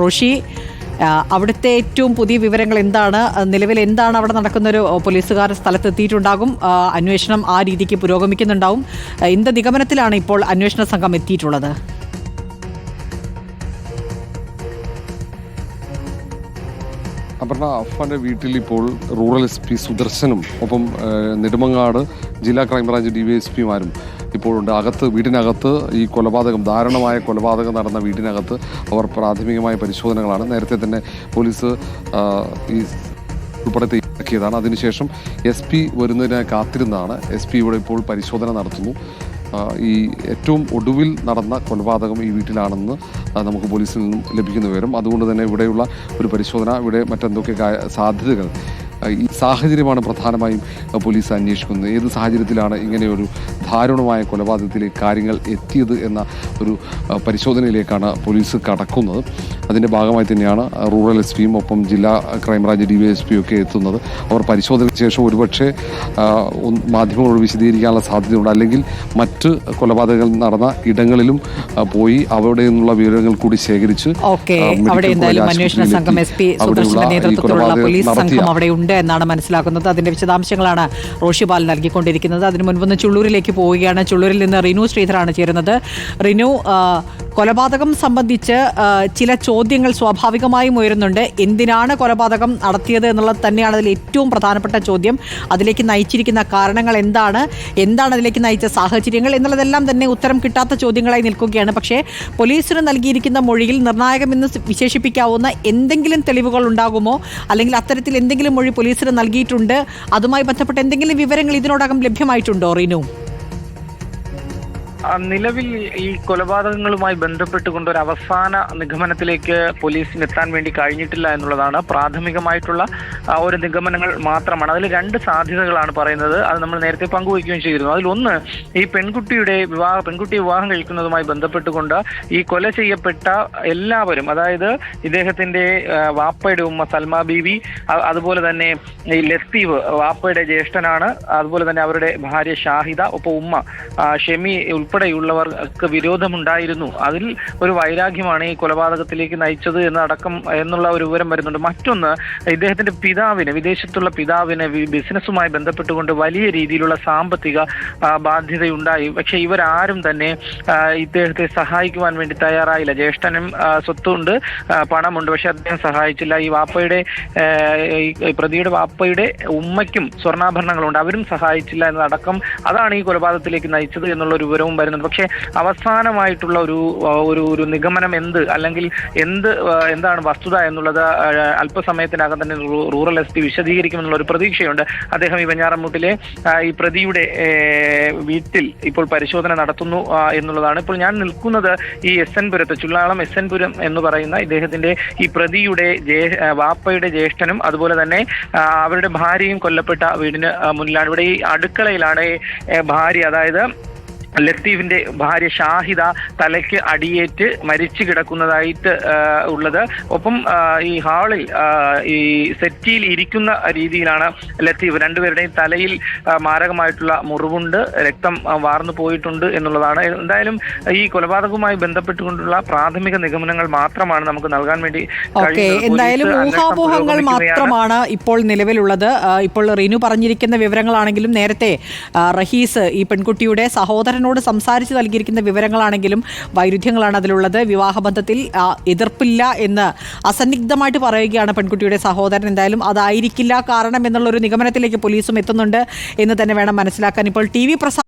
റോഷി അവിടുത്തെ ഏറ്റവും പുതിയ വിവരങ്ങൾ എന്താണ്? നിലവിൽ എന്താണ് അവിടെ നടക്കുന്ന ഒരു പോലീസുകാർ സ്ഥലത്തെത്തിയിട്ടുണ്ടാകും? അന്വേഷണം ആ രീതിക്ക് പുരോഗമിക്കുന്നുണ്ടാവും. എന്ത് നിഗമനത്തിലാണ് ഇപ്പോൾ അന്വേഷണ സംഘം എത്തിയിട്ടുള്ളത്? അപർണ അഫാന്റെ വീട്ടിൽ ഇപ്പോൾ റൂറൽ എസ് പി സുദർശനും ഒപ്പം നെടുമങ്ങാട് ജില്ലാ crime branch D Y S പിമാരും. ഇപ്പോഴുണ്ട്. അകത്ത് വീടിനകത്ത് ഈ കൊലപാതകം ദാരുണമായ കൊലപാതകം നടന്ന വീടിനകത്ത് അവർ പ്രാഥമികമായ പരിശോധനകളാണ്. നേരത്തെ തന്നെ പോലീസ് ഈ ഉൾപ്പെടെ തയ്യാറാക്കിയതാണ് അതിനുശേഷം എസ് പി വരുന്നതിനായി കാത്തിരുന്നാണ് എസ് പി ഇവിടെ ഇപ്പോൾ പരിശോധന നടത്തുന്നു. ഈ ഏറ്റവും ഒടുവിൽ നടന്ന കൊലപാതകം ഈ വീട്ടിലാണെന്ന് നമുക്ക് പോലീസിൽ നിന്നും ലഭിക്കുന്ന വിവരം. അതുകൊണ്ട് തന്നെ ഇവിടെയുള്ള ഒരു പരിശോധന ഇവിടെ മറ്റെന്തൊക്കെ സാധ്യതകൾ ഈ സാഹചര്യമാണ് പ്രധാനമായും പോലീസ് അന്വേഷിക്കുന്നത്. ഏത് സാഹചര്യത്തിലാണ് ഇങ്ങനെയൊരു ദാരുണമായ കൊലപാതകത്തിലേക്ക് കാര്യങ്ങൾ എത്തിയത് എന്ന ഒരു പരിശോധനയിലേക്കാണ് പോലീസ് കടക്കുന്നത്. അതിന്റെ ഭാഗമായി തന്നെയാണ് റൂറൽ എസ് പിയും ഒപ്പം ജില്ലാ ക്രൈംബ്രാഞ്ച് ഡി വൈ എസ് പിയും ഒക്കെ എത്തുന്നത്. അവർ പരിശോധനയ്ക്ക് ശേഷം ഒരുപക്ഷെ മാധ്യമങ്ങളോട് വിശദീകരിക്കാനുള്ള സാധ്യതയുണ്ട്. അല്ലെങ്കിൽ മറ്റ് കൊലപാതകങ്ങൾ നടന്ന ഇടങ്ങളിലും പോയി അവിടെ നിന്നുള്ള വിവരങ്ങൾ കൂടി ശേഖരിച്ച് അവിടെ എന്തായാലും അന്വേഷണ സംഘം എസ് പി സുദർശന്റെ നേതൃത്വത്തിലുള്ള പോലീസ് സംഘം അവിടെ ഉണ്ട്. എന്നാണ് മനസ്സിലാക്കുന്നത്. അതിന്റെ വിശദാംശങ്ങളാണ് റോഷിപാൽ നൽകിക്കൊണ്ടിരിക്കുന്നത്. അതിന് മുൻപൊന്ന് ചുള്ളൂരിലേക്ക് പോവുകയാണ്. ചുള്ളൂരിൽ നിന്ന് റിനു ശ്രീധരാണ് ചേരുന്നത്. റിനു കൊലപാതകം സംബന്ധിച്ച് ചില ചോദ്യങ്ങൾ സ്വാഭാവികമായും ഉയരുന്നുണ്ട്. എന്തിനാണ് കൊലപാതകം നടത്തിയത് എന്നുള്ളത് തന്നെയാണ് അതിൽ ഏറ്റവും പ്രധാനപ്പെട്ട ചോദ്യം. അതിലേക്ക് നയിച്ചിരിക്കുന്ന കാരണങ്ങൾ എന്താണ്? എന്താണ് അതിലേക്ക് നയിച്ച സാഹചര്യങ്ങൾ? എന്നുള്ളതെല്ലാം തന്നെ ഉത്തരം കിട്ടാത്ത ചോദ്യങ്ങളായി നിൽക്കുകയാണ്. പക്ഷേ പോലീസിന് നൽകിയിരിക്കുന്ന മൊഴിയിൽ നിർണായകമെന്ന് വിശേഷിപ്പിക്കാവുന്ന എന്തെങ്കിലും തെളിവുകൾ ഉണ്ടാകുമോ? അല്ലെങ്കിൽ അത്തരത്തിൽ എന്തെങ്കിലും മൊഴി പോലീസിന് നൽകിയിട്ടുണ്ട്? അതുമായി ബന്ധപ്പെട്ട എന്തെങ്കിലും വിവരങ്ങൾ ഇതിനോടകം ലഭ്യമായിട്ടുണ്ടോ റീനു? നിലവിൽ ഈ കൊലപാതകങ്ങളുമായി ബന്ധപ്പെട്ടുകൊണ്ട് ഒരു അവസാന നിഗമനത്തിലേക്ക് പോലീസിന് എത്താൻ വേണ്ടി കഴിഞ്ഞിട്ടില്ല എന്നുള്ളതാണ് പ്രാഥമികമായിട്ടുള്ള ഒരു നിഗമനങ്ങൾ മാത്രമാണ്. അതിൽ രണ്ട് സാധ്യതകളാണ് പറയുന്നത്. അത് നമ്മൾ നേരത്തെ പങ്കുവയ്ക്കുകയും ചെയ്തിരുന്നു. അതിലൊന്ന് ഈ പെൺകുട്ടിയുടെ വിവാഹ പെൺകുട്ടി വിവാഹം കഴിക്കുന്നതുമായി ബന്ധപ്പെട്ടുകൊണ്ട് ഈ കൊല ചെയ്യപ്പെട്ട എല്ലാവരും അതായത് ഇദ്ദേഹത്തിന്റെ വാപ്പയുടെ ഉമ്മ സൽമാ ബീവി അതുപോലെ തന്നെ ഈ ലത്തീവ് വാപ്പയുടെ ജ്യേഷ്ഠനാണ് അതുപോലെ തന്നെ അവരുടെ ഭാര്യ ഷാഹിദ ഒപ്പം ഉമ്മ ഷെമി ഷെമി ഉൾപ്പെടെയുള്ളവർക്ക് വിരോധമുണ്ടായിരുന്നു. അതിൽ ഒരു വൈരാഗ്യമാണ് ഈ കൊലപാതകത്തിലേക്ക് നയിച്ചത് എന്നടക്കം എന്നുള്ള ഒരു വിവരം വരുന്നുണ്ട്. മറ്റൊന്ന് ഇദ്ദേഹത്തിന്റെ പിതാവിന് വിദേശത്തുള്ള പിതാവിന് ബിസിനസ്സുമായി ബന്ധപ്പെട്ടുകൊണ്ട് വലിയ രീതിയിലുള്ള സാമ്പത്തിക ബാധ്യതയുണ്ടായി. പക്ഷെ ഇവരാരും തന്നെ ഇദ്ദേഹത്തെ സഹായിക്കുവാൻ വേണ്ടി തയ്യാറായില്ല. ജ്യേഷ്ഠനും സ്വത്തുണ്ട് പണമുണ്ട് പക്ഷെ അദ്ദേഹം സഹായിച്ചില്ല. ഈ വാപ്പയുടെ പ്രതിയുടെ വാപ്പയുടെ ഉമ്മയ്ക്കും സ്വർണാഭരണങ്ങളുണ്ട്. അവരും സഹായിച്ചില്ല എന്നതടക്കം അതാണ് ഈ കൊലപാതകത്തിലേക്ക് നയിച്ചത് എന്നുള്ള ഒരു വിവരവും വരുന്നുണ്ട് പക്ഷേ അവസാനമായിട്ടുള്ള ഒരു ഒരു ഒരു നിഗമനം എന്ത്? അല്ലെങ്കിൽ എന്ത് എന്താണ് വസ്തുത എന്നുള്ളത് അല്പസമയത്തിനകം തന്നെ റൂറൽ എസ് പി വിശദീകരിക്കുമെന്നുള്ള ഒരു പ്രതീക്ഷയുണ്ട്. അദ്ദേഹം ഈ വെഞ്ഞാറമ്മൂട്ടിലെ ഈ പ്രതിയുടെ വീട്ടിൽ ഇപ്പോൾ പരിശോധന നടത്തുന്നു എന്നുള്ളതാണ്. ഇപ്പോൾ ഞാൻ നിൽക്കുന്നത് ഈ എസ് എൻ പുരത്ത് ചുള്ളാളം എസ് എൻ പുരം എന്ന് പറയുന്ന ഇദ്ദേഹത്തിന്റെ ഈ പ്രതിയുടെ വാപ്പയുടെ ജ്യേഷ്ഠനും അതുപോലെ തന്നെ അവരുടെ ഭാര്യയും കൊല്ലപ്പെട്ട വീടിന് മുന്നിലാണ്. ഇവിടെ ഈ അടുക്കളയിലാണ് ഭാര്യ. അതായത് ലത്തീഫിന്റെ ഭാര്യ ഷാഹിദ തലയ്ക്ക് അടിയേറ്റ് മരിച്ചു കിടക്കുന്നതായിട്ട് ഉള്ളത്. ഒപ്പം ഈ ഹാളിൽ ഈ സെറ്റിയിൽ ഇരിക്കുന്ന രീതിയിലാണ് ലത്തീഫ്. രണ്ടുപേരുടെയും തലയിൽ മാരകമായിട്ടുള്ള മുറിവുണ്ട്. രക്തം വാർന്നു പോയിട്ടുണ്ട് എന്നുള്ളതാണ്. എന്തായാലും ഈ കൊലപാതകവുമായി ബന്ധപ്പെട്ടുകൊണ്ടുള്ള പ്രാഥമിക നിഗമനങ്ങൾ മാത്രമാണ് നമുക്ക് നൽകാൻ വേണ്ടി എന്തായാലും ഊഹാപോഹങ്ങൾ മാത്രമാണ് ഇപ്പോൾ നിലവിലുള്ളത്. ഇപ്പോൾ റീനു പറഞ്ഞിരിക്കുന്ന വിവരങ്ങളാണെങ്കിലും നേരത്തെ റഹീസ് ഈ പെൺകുട്ടിയുടെ സഹോദരനോട് സംസാരിച്ച് നൽകിയിരിക്കുന്ന വിവരങ്ങളാണെങ്കിലും വൈരുദ്ധ്യങ്ങളാണ് അതിലുള്ളത്. വിവാഹബന്ധത്തിൽ എതിർപ്പില്ല എന്ന് അസന്നിഗ്ധമായിട്ട് പറയുകയാണ് പെൺകുട്ടിയുടെ സഹോദരൻ. എന്തായാലും അതായിരിക്കില്ല കാരണം എന്നുള്ള ഒരു നിഗമനത്തിലേക്ക് പോലീസും എത്തുന്നുണ്ട് എന്ന് തന്നെ വേണം മനസ്സിലാക്കാൻ. ഇപ്പോൾ ടി വി പ്രസാദ്